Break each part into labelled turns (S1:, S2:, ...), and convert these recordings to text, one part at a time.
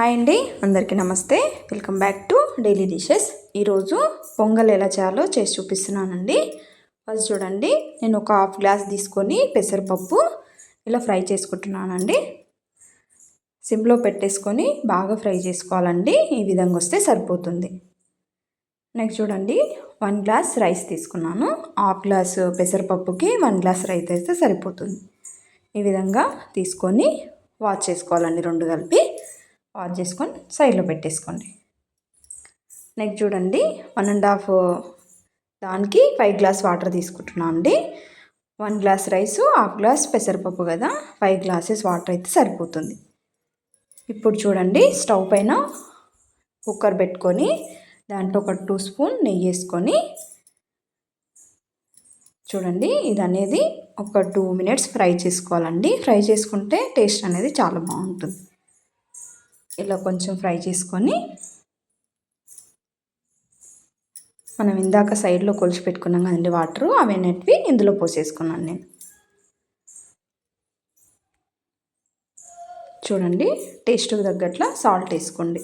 S1: Hi అండి అందరికీ namaste. Welcome back to daily dishes. ఈరోజు పొంగల్ ఎలా చేయాలో చేసి చూపిస్తున్నానండి. ఫస్ట్ చూడండి నేను ఒక హాఫ్ గ్లాస్ తీసుకొని పెసరపప్పు ఇలా ఫ్రై చేసుకుంటున్నానండి. సిమ్లో పెట్టేసుకొని బాగా ఫ్రై చేసుకోవాలండి. ఈ విధంగా వస్తే సరిపోతుంది. నెక్స్ట్ చూడండి వన్ గ్లాస్ రైస్ తీసుకున్నాను. హాఫ్ గ్లాస్ పెసరపప్పుకి వన్ గ్లాస్ రైస్ అయితే సరిపోతుంది. ఈ విధంగా తీసుకొని వాష్ చేసుకోవాలండి రెండు కలిపి. పాజ్ చేసుకొని సైడ్లో పెట్టేసుకోండి. నెక్స్ట్ చూడండి వన్ అండ్ హాఫ్ దానికి ఫైవ్ గ్లాస్ వాటర్ తీసుకుంటున్నాను అండి. One glass rice half glass పెసరపప్పు కదా ఫైవ్ గ్లాసెస్ వాటర్ అయితే సరిపోతుంది. ఇప్పుడు చూడండి స్టవ్ పైన కుక్కర్ పెట్టుకొని దాంట్లో ఒక టూ స్పూన్ నెయ్యి వేసుకొని చూడండి ఇది అనేది ఒక టూ మినిట్స్ ఫ్రై చేసుకోవాలండి. ఫ్రై చేసుకుంటే టేస్ట్ అనేది చాలా బాగుంటుంది. ఇలా కొంచెం ఫ్రై చేసుకొని మనం ఇందాక సైడ్లో కొలిచి పెట్టుకున్నాం కదండి వాటరు అవన్నిటివి ఇందులో పోసేసుకున్నాను నేను. చూడండి టేస్ట్కి తగ్గట్ల సాల్ట్ వేసుకోండి.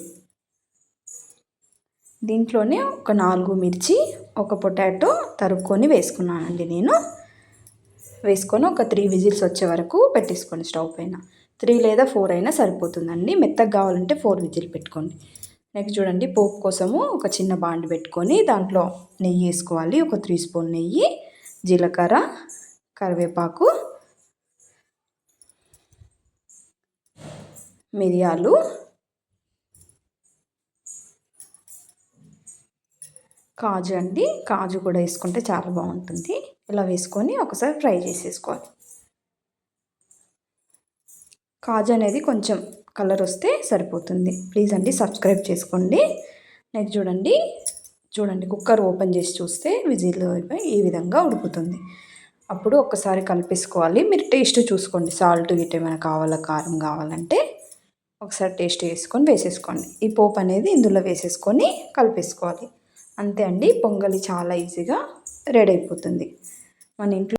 S1: దీంట్లోనే ఒక నాలుగు మిర్చి ఒక పొటాటో తరుక్కొని వేసుకున్నానండి నేను. వేసుకొని ఒక త్రీ విజిల్స్ వచ్చే వరకు పెట్టేసుకోండి స్టవ్ పైన. త్రీ లేదా ఫోర్ అయినా సరిపోతుందండి. మెత్తగా కావాలంటే ఫోర్ విజిల్ పెట్టుకోండి. నెక్స్ట్ చూడండి పోపు కోసము ఒక చిన్న బాండి పెట్టుకొని దాంట్లో నెయ్యి వేసుకోవాలి. ఒక త్రీ స్పూన్ నెయ్యి జీలకర్ర కరివేపాకు మిరియాలు కాజు అండి. కాజు కూడా వేసుకుంటే చాలా బాగుంటుంది. ఇలా వేసుకొని ఒకసారి ఫ్రై చేసేసుకోవాలి. కాజు అనేది కొంచెం కలర్ వస్తే సరిపోతుంది. ప్లీజ్ అండి సబ్స్క్రైబ్ చేసుకోండి. నెక్స్ట్ చూడండి. చూడండి కుక్కర్ ఓపెన్ చేసి చూస్తే విజిల్ ఈ విధంగా ఉడుకుతుంది. అప్పుడు ఒక్కసారి కలిపేసుకోవాలి. మీరు టేస్ట్ చూసుకోండి. సాల్ట్ గిట్ ఏమైనా కావాలా కారం కావాలంటే ఒకసారి టేస్ట్ వేసుకొని వేసేసుకోండి. ఈ పోపు అనేది ఇందులో వేసేసుకొని కలిపేసుకోవాలి. అంతే అండి పొంగలి చాలా ఈజీగా రెడీ అయిపోతుంది. మన ఇంట్లో